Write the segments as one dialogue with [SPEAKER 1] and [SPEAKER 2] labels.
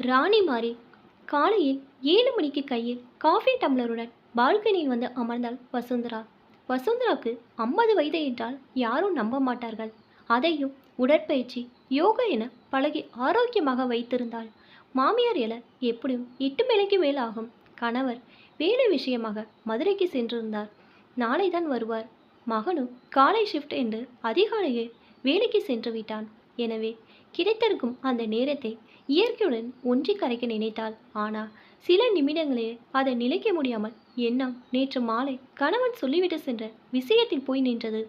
[SPEAKER 1] ராணி மாறி காலையில் ஏழு மணிக்கு கையில் காஃபி டம்ளருடன் பால்கனியில் வந்து அமர்ந்தாள் வசுந்தரா. வசுந்தராவுக்கு ஐம்பது வயது என்றால் யாரும் நம்ப மாட்டார்கள். அதையும் உடற்பயிற்சி யோகா என பழகி ஆரோக்கியமாக வைத்திருந்தாள். மாமியார் எல எப்படியும் எட்டு மணிக்கு மேல் ஆகும். கணவர் வேலை விஷயமாக மதுரைக்கு சென்றிருந்தார். நாளை தான் வருவார். மகனும் காலை ஷிஃப்ட் என்று அதிகாலையே வேலைக்கு சென்று விட்டான். எனவே கிடைத்திருக்கும் அந்த நேரத்தை இயற்கையுடன் ஒன்றி கரைக்க நினைத்தாள். ஆனால் சில நிமிடங்களே அதை நிலைக்க முடியாமல் எண்ணம் நேற்று மாலை கணவன் சொல்லிவிட்டு சென்ற விஷயத்தில் போய் நின்றது.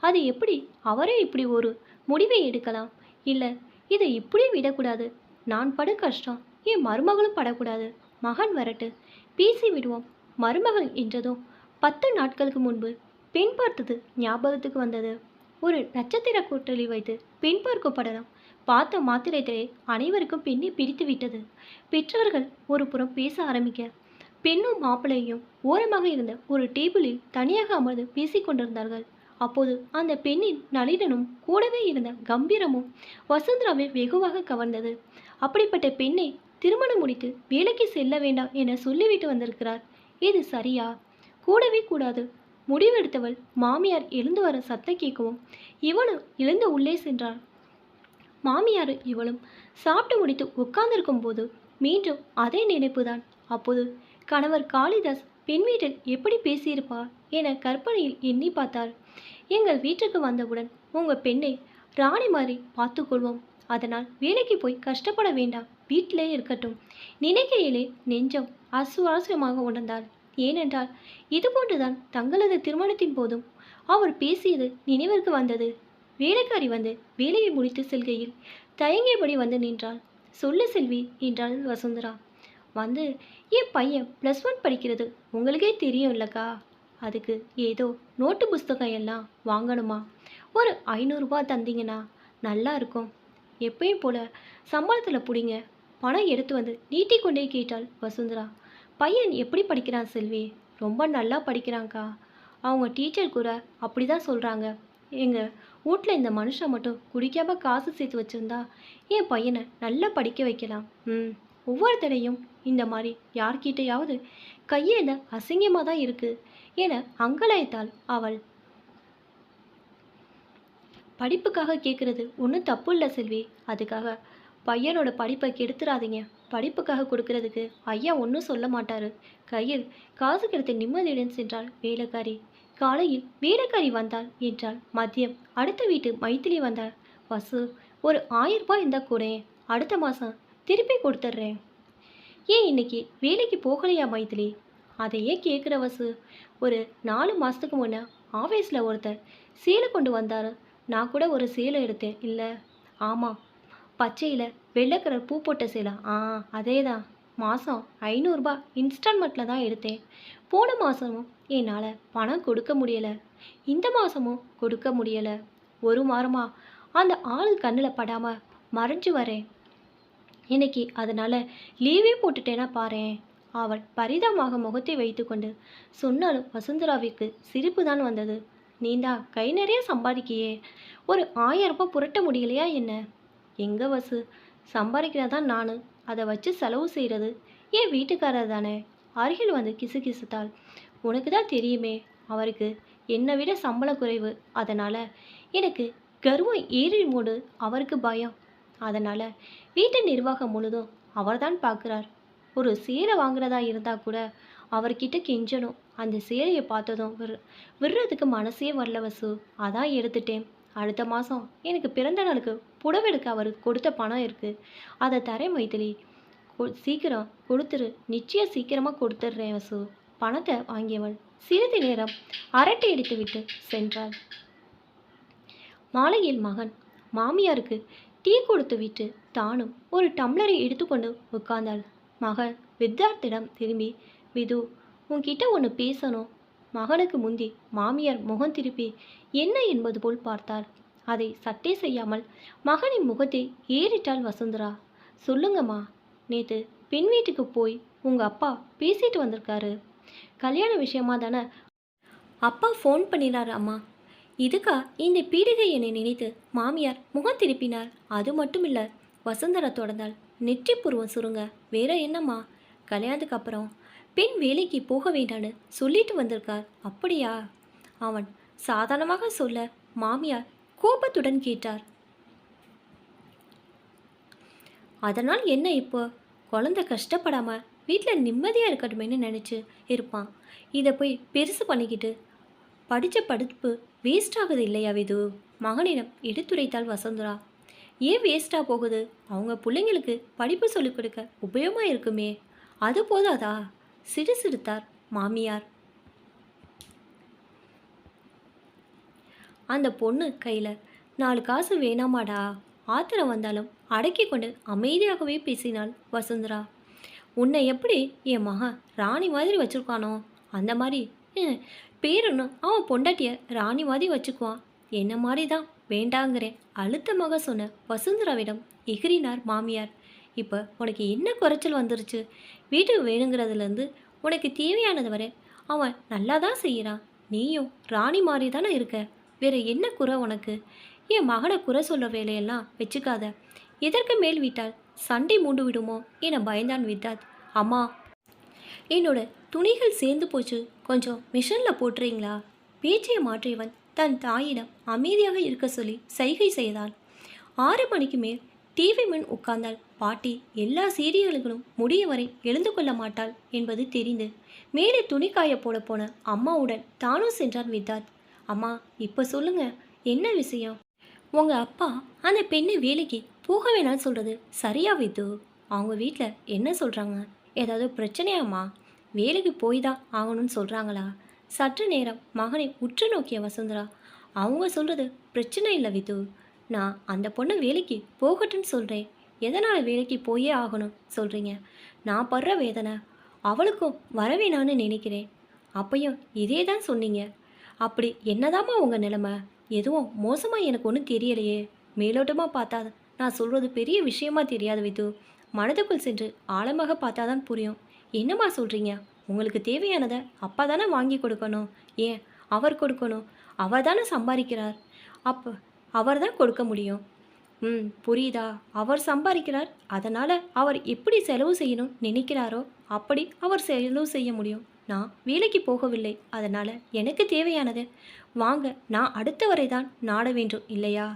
[SPEAKER 1] அது எப்படி அவரே இப்படி ஒரு முடிவை எடுக்கலாம்? இல்லை இதை இப்படி விடக்கூடாது. நான் படு கஷ்டம் என் மருமகளும் படக்கூடாது. மகன் வரட்டு பேசி விடுவோம். மருமகள் என்றதும் பத்து நாட்களுக்கு முன்பு பெண் பார்த்தது ஞாபகத்துக்கு வந்தது. ஒரு நட்சத்திர கூட்டலி வைத்து பெண் பார்க்கப்படலாம் பார்த்த மாத்திரத்திலே அனைவருக்கும் பெண்ணை பிடித்து விட்டது. பெற்றவர்கள் ஒரு புறம் பேச ஆரம்பிக்க பெண்ணும் மாப்பிள்ளையும் ஓரமாக இருந்த ஒரு டேபிளில் தனியாக அமர்ந்து பேசிக் கொண்டிருந்தார்கள். அப்போது அந்த பெண்ணின் நளினனும் கூடவே இருந்த கம்பீரமும் வசுந்தராவை வெகுவாக கவர்ந்தது. அப்படிப்பட்ட பெண்ணை திருமணம் முடித்து வேலைக்கு செல்ல வேண்டாம் என சொல்லிவிட்டு வந்திருக்கிறார். இது சரியா? கூடவே கூடாது. முடிவெடுத்தவள் மாமியார் எழுந்து வர சத்தம் கேட்கவும் இவனும் எழுந்து உள்ளே சென்றான் மாமியார் இவளும் சாப்பிட்டு முடித்து உட்கார்ந்திருக்கும் போது மீண்டும் அதே நினைப்புதான். அப்போது கணவர் காளிதாஸ் பெண் வீட்டில் எப்படி பேசியிருப்பார்? என கற்பனையில் எண்ணி பார்த்தார். எங்கள் வீட்டுக்கு வந்தவுடன் உங்கள் பெண்ணை ராணி மாதிரி பார்த்துக்கொள்வோம் அதனால் வேலைக்கு போய் கஷ்டப்பட வேண்டாம். வீட்டிலே இருக்கட்டும். நினைக்கையிலே நெஞ்சம் அசுவாசமாக உணர்ந்தாள். ஏனென்றால் இதுபோன்றுதான் தங்களது திருமணத்தின் போதும் அவர் பேசியது நினைவிற்கு வந்தது. வேலைக்காரி வந்து வேலையை முடித்து செல்கையில் தயங்கியபடி வந்து நின்றாள். சொல்லு செல்வி என்றாள் வசுந்தரா. வந்து என் பையன் ப்ளஸ் ஒன் படிக்கிறது உங்களுக்கே தெரியும் இல்லக்கா அதுக்கு ஏதோ நோட்டு புஸ்தகம் எல்லாம் வாங்கணுமா? ஒரு ஐநூறுரூபா தந்தீங்கன்னா நல்லா இருக்கும். எப்பயும் போல சம்பளத்தில் பிடிங்க. பணம் எடுத்து வந்து நீட்டிக்கொண்டே கேட்டாள் வசுந்தரா. பையன் எப்படி படிக்கிறான் செல்வி? ரொம்ப நல்லா படிக்கிறாங்க்கா அவங்க டீச்சர் கூட அப்படி தான் சொல்கிறாங்க எங்கள் வீட்டில் இந்த மனுஷன் மட்டும் குடிக்காம காசு சேர்த்து வச்சுருந்தா என் பையனை நல்லா படிக்க வைக்கலாம். ம் ஒவ்வொரு தடையும் இந்த மாதிரி யார்கிட்டையாவது கையேந்த அசிங்கமாக தான் இருக்குது என அங்கலாய்த்தாள் அவள். படிப்புக்காக கேட்குறது ஒன்றும் தப்பு இல்லை செல்வி. அதுக்காக பையனோட படிப்பை கெடுத்துறாதீங்க. படிப்புக்காக கொடுக்கறதுக்கு ஐயா ஒன்றும் சொல்ல மாட்டாரு. கையில் காசு கிடைத்த நிம்மதியுடன் சென்றாள் வேலைக்காரி. காலையில் வீடக்காரி வந்தாள் என்றால் மதியம் அடுத்த வீட்டு மைத்திலி வந்தாள். வசு ஒரு ஆயிரம் ரூபாய் இருந்தால் கூட. அடுத்த மாதம் திருப்பி கொடுத்துட்றேன். ஏன் இன்னைக்கு? வேலைக்கு போகலையா மைத்திலி? அதையே கேட்குற வசு. ஒரு நாலு மாதத்துக்கு முன்னே ஆஃபீஸில் ஒருத்தர் சேலை கொண்டு வந்தார். நான் கூட ஒரு சேலை எடுத்தேன். இல்லை? ஆமாம் பச்சையில் வெள்ளை கலர் பூ போட்ட சேலை. ஆ அதே தான் மாதம் ஐநூறுரூபா இன்ஸ்டால்மெண்ட்டில் தான் எடுத்தேன். போன மாதமும் என்னால் பணம் கொடுக்க முடியலை. இந்த மாதமும் கொடுக்க முடியலை. ஒரு வாரமாக அந்த ஆள் கண்ணில் படாமல் மறைஞ்சு வரேன். இன்னைக்கு அதனால் லீவே போட்டுட்டேனா பாரேன் அவள் பரிதமாக முகத்தை வைத்துக்கொண்டு சொன்னாலும் வசுந்தராவிற்கு சிரிப்பு தான் வந்தது. நீண்டா கை நிறைய சம்பாதிக்கியே. ஒரு ஆயிரம் ரூபாய் புரட்ட முடியலையா என்ன? எங்கே வசு? சம்பாதிக்கிறதா நான்? அதை வச்சு செலவு செய்கிறது என் வீட்டுக்காரர் தானே அருகில் வந்து கிசு கிசுத்தாள் உனக்கு தான் தெரியுமே அவருக்கு என்னை விட சம்பள குறைவு. அதனால் எனக்கு கர்வம் ஏறி மூடு அவருக்கு பயம். அதனால் வீட்டு நிர்வாகம் முழுதும் அவர்தான் பார்க்குறார் ஒரு சேலை வாங்குறதா இருந்தால் கூட அவர்கிட்ட கெஞ்சணும். அந்த சேலையை பார்த்ததும் விர் விடுறதுக்கு மனசே வரல வசு. அதான் எடுத்துட்டேன். அடுத்த மாதம் எனக்கு பிறந்த நாளுக்கு புடவை எடுக்க அவர் கொடுத்த பணம் இருக்குது அதை தரேன் மைத்திலி கொ- சீக்கிரம் கொடுத்துரு. நிச்சயம் சீக்கிரமாக கொடுத்துட்றேன் வசு. பணத்தை வாங்கியவள். சிறிது நேரம் அரட்டை அடித்துவிட்டு சென்றாள். மாலையில் மகன் மாமியாருக்கு டீ கொடுத்து விட்டு தானும் ஒரு டம்ளரை எடுத்துக்கொண்டு உட்கார்ந்தாள். மகள் வித்தார்த்திடம் திரும்பி விது உன்கிட்ட ஒன்று பேசணும். மகனுக்கு முந்தி மாமியார் முகம் திருப்பி என்ன என்பது போல் பார்த்தாள். அதை சட்டை செய்யாமல் மகனின் முகத்தை ஏறிட்டாள் வசுந்தரா. சொல்லுங்கம்மா. நேற்று பெண் வீட்டுக்கு போய் உங்கள் அப்பா பேசிட்டு வந்திருக்காரு. கல்யாண விஷயமா தானே? அப்பா ஃபோன் பண்ணினார் அம்மா. இதுக்கா இந்த பீடிகை என்னை நினைத்து மாமியார் முகம் திருப்பினார். அது மட்டும் இல்லை வசுந்தரா தொடர்ந்தால் நெற்றி புருவம் சுருங்க வேற என்னம்மா? கல்யாணத்துக்கு அப்புறம் பெண் வேலைக்கு போக வேண்டான்னு சொல்லிட்டு வந்திருக்கார். அப்படியா? அவன் சாதாரணமாக சொல்ல மாமியார் கோபத்துடன் கேட்டார். அதனால் என்ன இப்போ? குழந்தை கஷ்டப்படாமல் வீட்டில் நிம்மதியாக இருக்கட்டுமேன்னு நினச்சி இருப்பான். இதை போய் பெருசு பண்ணிக்கிட்டு படித்த படிப்பு வேஸ்ட் ஆகுது இல்லையா விது? மகனிடம் எடுத்துரைத்தாள் வசந்தரா. ஏன் வேஸ்ட்டாக போகுது? அவங்க பிள்ளைங்களுக்கு படிப்பு சொல்லிக் கொடுக்க உபயோகமாக இருக்குமே. அது போதாதா? சிறு சிறுத்தார் மாமியார். அந்த பொண்ணு கையில் நாலு காசு வேணாமாடா. ஆத்திரம் வந்தாலும் அடக்கி கொண்டு அமைதியாகவே பேசினாள் வசுந்தரா. உன்னை எப்படி என் மகன் ராணி மாதிரி வச்சுருக்கானோ அந்த மாதிரி. ஹம், பேருன்னு அவன் பொண்டாட்டிய ராணி மாதிரி வச்சுக்குவான். என்ன மாதிரி தான் வேண்டாங்கிறேன் அழுத்தமாக சொன்ன வசுந்தராவிடம் எகிரினார் மாமியார். இப்போ உனக்கு என்ன குறைச்சல் வந்துருச்சு? வீட்டுக்கு வேணுங்கிறதுலேருந்து உனக்கு தேவையானது வரை அவன் நல்லா தான் செய்கிறான். நீயும் ராணி மாதிரி தானே இருக்க? வேறு என்ன குறை உனக்கு? என் மகனை குறை சொல்ல வேலையெல்லாம் வச்சுக்காத. எதற்கு மேல் விட்டால் சண்டை மூண்டு விடுமோ என பயந்தான் வித்தாத் அம்மா என்னோட துணிகள் சேர்ந்து போச்சு. கொஞ்சம் மிஷனில் போட்டுறீங்களா? பேச்சையை மாற்றியவன் தன் தாயிடம் அமைதியாக இருக்க சொல்லி சைகை செய்தாள் ஆறு மணிக்கு மேல் டிவி முன் உட்கார்ந்தால் பாட்டி எல்லா சீரியல்களும் முடிய வரை எழுந்து கொள்ள மாட்டாள் என்பது தெரிந்து மேலே துணி காய போட போன அம்மாவுடன் தானும் சென்றான் வித்தாத் அம்மா இப்போ சொல்லுங்க என்ன விஷயம்? உங்கள் அப்பா அந்த பெண்ணை வேலைக்கு போக வேணாம்னு சொல்கிறது சரியா வித்து? அவங்க வீட்டில் என்ன சொல்கிறாங்க ஏதாவது பிரச்சனையாம்மா? வேலைக்கு போய் தான் ஆகணும்னு சொல்கிறாங்களா சற்று நேரம் மகனை உற்று நோக்கிய வசுந்தரா அவங்க சொல்கிறது பிரச்சனை இல்லை வித்து. நான் அந்த பொண்ணை வேலைக்கு போகட்டும்னு சொல்கிறேன் எதனால் வேலைக்கு போயே ஆகணும் சொல்கிறீங்க நான் படுற வேதனை அவளுக்கும் வரவேணான்னு நினைக்கிறேன். அப்பையும் இதே தான் சொன்னீங்க. அப்படி என்னதாம்மா உங்கள் நிலைமை? எதுவும் மோசமாக எனக்கு ஒன்றும் தெரியலையே. மேலோட்டமாக பார்த்தா நான் சொல்கிறது பெரிய விஷயமா தெரியாது விது. மனதுக்குள் சென்று ஆழமாக பார்த்தா தான் புரியும். என்னம்மா சொல்கிறீங்க உங்களுக்கு தேவையானதை அப்பா தானே வாங்கி கொடுக்கணும். ஏன்? அவர் கொடுக்கணும். அவர் தானே சம்பாதிக்கிறார். அப்போ அவர் தான் கொடுக்க முடியும். ம் புரியுதா? அவர் சம்பாதிக்கிறார். அதனால் அவர் எப்படி செலவு செய்யணும் நினைக்கிறாரோ அப்படி அவர் செலவு செய்ய முடியும். நான் வேலைக்கு போகவில்லை. அதனால் எனக்கு தேவையானது. வாங்க நான் அடுத்த வரை தான் நாட வேண்டும் இல்லையா?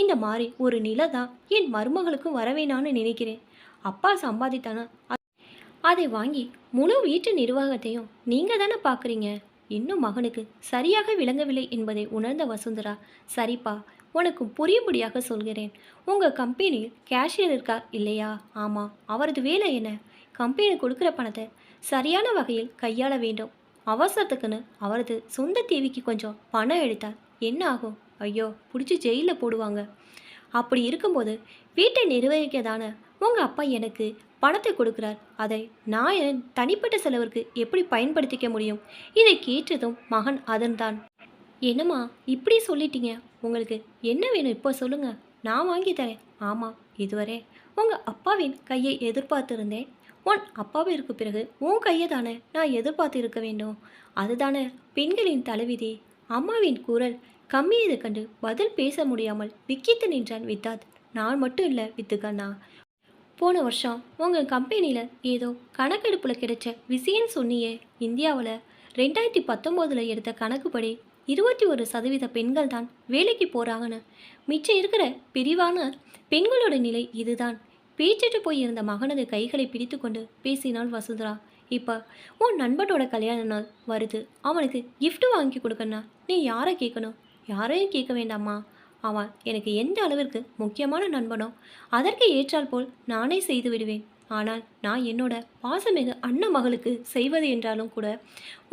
[SPEAKER 1] இந்த மாதிரி ஒரு நிலை தான் என் மருமகளுக்கும் வரவேணான்னு நினைக்கிறேன். அப்பா சம்பாதித்தானா? அதை வாங்கி முழு வீட்டு நிர்வாகத்தையும் நீங்கள் தானே பார்க்குறீங்க? இன்னும் மகனுக்கு சரியாக விளங்கவில்லை என்பதை உணர்ந்த வசுந்தரா சரிப்பா உனக்கு புரியும்படியாக சொல்கிறேன். உங்கள் கம்பெனியில் கேஷியர் இருக்கார் இல்லையா? ஆமாம் அவரது வேலை என்ன? கம்பெனி கொடுக்குற பணத்தை சரியான வகையில் கையாள வேண்டும். அவசரத்துக்குன்னு அவரது சொந்த தேவிக்கு கொஞ்சம் பணம் எடுத்தால் என்ன ஆகும்? ஐயோ பிடிச்சி ஜெயிலில் போடுவாங்க. அப்படி இருக்கும்போது வீட்டை நிர்வகிக்கதான உங்கள் அப்பா எனக்கு பணத்தை கொடுக்குறார். அதை நான் என் தனிப்பட்ட செலவிற்கு எப்படி பயன்படுத்திக்க முடியும்? இதை கேட்டதும் மகன் அதன்தான் என்னம்மா இப்படி சொல்லிட்டீங்க. உங்களுக்கு என்ன வேணும் இப்போ சொல்லுங்கள் நான் வாங்கி தரேன். ஆமாம் இதுவரை உங்கள் அப்பாவின் கையை எதிர்பார்த்துருந்தேன். உன் அப்பாவிற்கு பிறகு உன் கையை தானே நான் எதிர்பார்த்து இருக்க வேண்டும்? அதுதானே பெண்களின் தலைவிதி. அம்மாவின் குரல் கம்மியது கண்டு பதில் பேச முடியாமல் விக்கித்து நின்றான் வித்தாத். நான் மட்டும் இல்லை வித்துக்கண்ணா போன வருஷம் உங்கள் கம்பெனியில் ஏதோ கணக்கெடுப்பில் கிடைச்ச விஷயம் சொன்னியே. இந்தியாவில் ரெண்டாயிரத்தி பத்தொம்போதில் எடுத்த கணக்குப்படி இருபத்தி ஒரு சதவீத பெண்கள் தான் வேலைக்கு போகிறாங்கன்னு மிச்சம் இருக்கிற பிரிவான பெண்களோட நிலை இதுதான். பேச்சிட்டு போயிருந்த மகனது கைகளை பிடித்துக்கொண்டு பேசினாள் வசுந்தரா. இப்போ உன் நண்பனோட கல்யாண நாள் வருது. அவனுக்கு கிஃப்ட்டு வாங்கி கொடுக்கணும்னா நீ யாரை கேட்கணும் யாரையும் கேட்க வேண்டாமா அவன் எனக்கு எந்த அளவிற்கு முக்கியமான நண்பனோ அதற்கு ஏற்றால் போல் நானே செய்து விடுவேன். ஆனால் நான் என்னோட பாசமிகு அண்ணன் மகளுக்கு செய்வது என்றாலும் கூட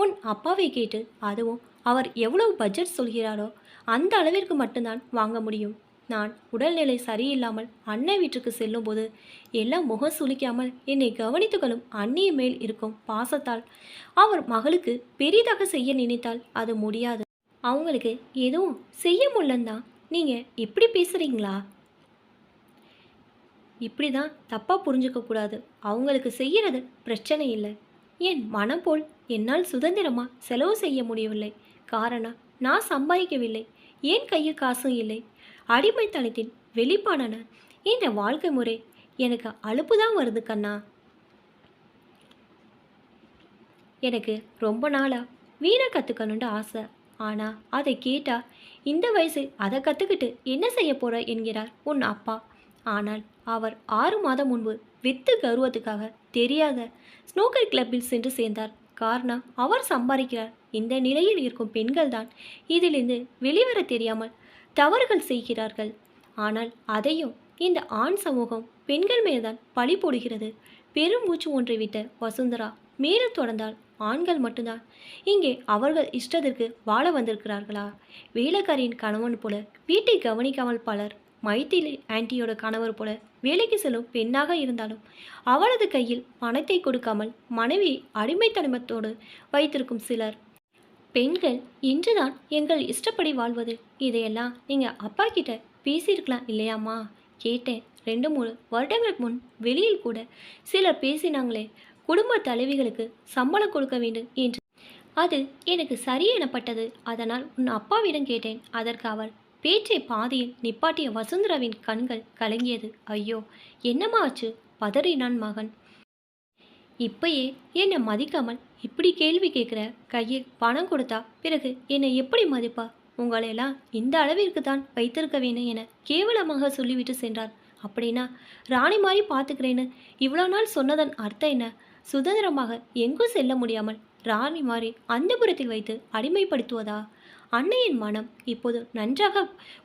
[SPEAKER 1] உன் அப்பாவை கேட்டு அதுவும் அவர் எவ்வளவு பட்ஜெட் சொல்கிறாரோ அந்த அளவிற்கு மட்டும்தான் வாங்க முடியும். நான் உடல்நிலை சரியில்லாமல் அன்னை வீட்டுக்கு செல்லும்போது எல்லாம் முகம் சுளிக்காமல் என்னை கவனித்துக்கொள்ளும் அண்ணிய மேல் இருக்கும் பாசத்தால் அவர் மகளுக்கு பெரிதாக செய்ய நினைத்தால் அது முடியாது. அவங்களுக்கு எதுவும் செய்ய முடியலன்னா நீங்கள் இப்படி பேசுகிறீங்களா இப்படி தான் தப்பாக புரிஞ்சுக்கக்கூடாது அவங்களுக்கு செய்கிறது பிரச்சனை இல்லை. என் மனம் போல் என்னால் சுதந்திரமாக செலவு செய்ய முடியவில்லை. காரணம் நான் சம்பாதிக்கவில்லை. ஏன் கையில் காசும் இல்லை. அடிமைத்தனத்தின் வெளிப்பாடான இந்த வாழ்க்கை முறை எனக்கு அலுப்பு தான் வருது கண்ணா. எனக்கு ரொம்ப நாளாக வீணை கற்றுக்கணுன்ற ஆசை. ஆனால் அதை கேட்டால் இந்த வயசு அதை கற்றுக்கிட்டு என்ன செய்ய போகிற என்கிறார் உன் அப்பா. ஆனால் அவர் ஆறு மாதம் முன்பு வித்து கருவத்துக்காக தெரியாத ஸ்னோக்கர் கிளப்பில் சென்று சேர்ந்தார். காரணம் அவர் சம்பாதிக்கிறார். இந்த நிலையில் இருக்கும் பெண்கள் தான் இதிலிருந்து வெளிவர தெரியாமல் தவறுகள் செய்கிறார்கள். ஆனால் அதையும் இந்த ஆண் சமூகம் பெண்கள் மேல்தான் பழி போடுகிறது. பெரும் மூச்சு ஒன்றை விட்ட வசுந்தரா மேலும் தொடர்ந்தால் ஆண்கள் மட்டும்தான். இங்கே அவர்கள் இஷ்டத்திற்கு வாழ வந்திருக்கிறார்களா? வேலைக்காரியின் கணவன் போல வீட்டை கவனிக்காமல் பலர் மைத்திலி ஆன்டியோட கணவர் போல வேலைக்கு செல்லும் பெண்ணாக இருந்தாலும் அவளது கையில் பணத்தை கொடுக்காமல் மனைவி அடிமைத்தனமத்தோடு வைத்திருக்கும் சிலர் பெண்கள் இன்றுதான் எங்கள் இஷ்டப்படி வாழ்வது. இதையெல்லாம் நீங்கள் அப்பா கிட்ட பேசியிருக்கலாம் இல்லையாம்மா? கேட்டேன். ரெண்டு மூணு வருடங்களுக்கு முன் வெளியில் கூட சிலர் பேசினாங்களே குடும்ப தலைவிகளுக்கு சம்பளம் கொடுக்க வேண்டும் என்று. அது எனக்கு சரி எனப்பட்டது. அதனால் உன் அப்பாவிடம் கேட்டேன். அதற்கு அவர் பேச்சை பாதியில் நிப்பாட்டிய வசுந்தராவின் கண்கள் கலங்கியது. ஐயோ என்னம்மா ஆச்சு? பதறினான் மகன். இப்பயே என்னை மதிக்காமல் இப்படி கேள்வி கேட்குற கையில் பணம் கொடுத்தா பிறகு என்னை எப்படி மதிப்பா? உங்களையெல்லாம் இந்த அளவிற்கு தான் வைத்திருக்க வேணும் என கேவலமாக சொல்லிவிட்டு சென்றார். அப்படின்னா ராணி மாதிரி பார்த்துக்கிறேன்னு இவ்வளோ நாள் சொன்னதன் அர்த்தம் என்ன? சுதந்திரமாக எங்கும் செல்ல முடியாமல் ராணி மாதிரி அந்த புறத்தில் வைத்து அடிமைப்படுத்துவதா? அன்னையின் மனம் இப்போது நன்றாக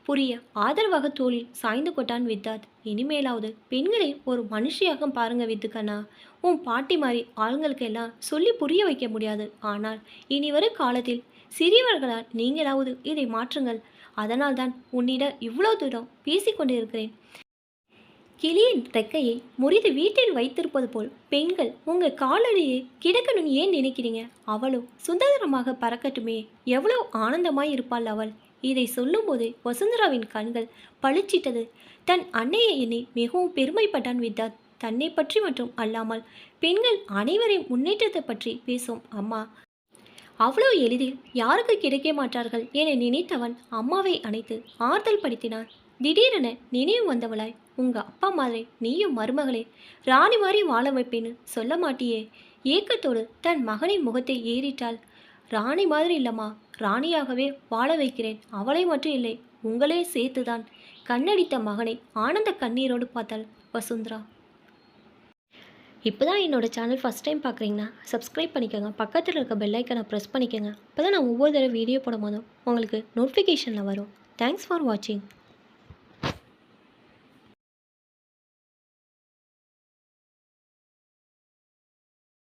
[SPEAKER 1] புரிய ஆதரவாக தோளில் சாய்ந்து கொண்டான் வித்தாத் இனிமேலாவது பெண்களை ஒரு மனுஷியாக பாருங்க வித்துக்கண்ணா. உன் பாட்டி மாதிரி ஆளுங்களுக்கெல்லாம் சொல்லி புரிய வைக்க முடியாது. ஆனால் இனி வரும் காலத்தில் சிறியவர்களால் நீங்களாவது இதை மாற்றுங்கள். அதனால்தான் உன்னிடம் இவ்வளோ தூரம் பேசிக்கொண்டிருக்கிறேன். கிளியின் ரெக்கையை முறிது வீட்டில் வைத்திருப்பது போல் பெண்கள் உங்கள் காலடியே கிடக்கணும்னு ஏன் நினைக்கிறீங்க? அவளும் சுதந்திரமாக பறக்கட்டுமே எவ்வளோ ஆனந்தமாய் இருப்பாள் அவள். இதை சொல்லும்போது வசுந்தராவின் கண்கள் பளிச்சிட்டது. தன் அன்னையை எண்ணி மிகவும் பெருமைப்பட்டான் வித்தாத் தன்னை பற்றி மட்டும் அல்லாமல் பெண்கள் அனைவரின் முன்னேற்றத்தை பற்றி பேசும் அம்மா. அவ்வளோ எளிதில் யாருக்கு கிடைக்க மாட்டார்கள் என நினைத்தவன் அம்மாவை அணைத்து ஆறுதல் படுத்தினான். திடீரென நினைவு வந்தவளாய் உங்கள் அப்பா மாதிரி நீயும் மருமகளே ராணி மாதிரி வாழ வைப்பேன்னு சொல்ல மாட்டியே? ஏக்கத்தோடு தன் மகனின் முகத்தை ஏறிட்டாள். ராணி மாதிரி இல்லம்மா ராணியாகவே வாழ வைக்கிறேன். அவளை மட்டும் இல்லை உங்களே சேர்த்துதான். கண்ணடித்த மகனை ஆனந்த கண்ணீரோடு பார்த்தாள் வசுந்தரா. இப்போ தான் என்னோடய சேனல் ஃபஸ்ட் டைம் பார்க்குறீங்கன்னா சப்ஸ்கிரைப் பண்ணிக்கோங்க. பக்கத்தில் இருக்க பெல்லைக்கனை ப்ரெஸ் பண்ணிக்கோங்க. அப்போ தான் நான் ஒவ்வொரு தடவை வீடியோ போடும் போதும் உங்களுக்கு நோட்டிஃபிகேஷனில் வரும். தேங்க்ஸ் ஃபார் வாட்சிங்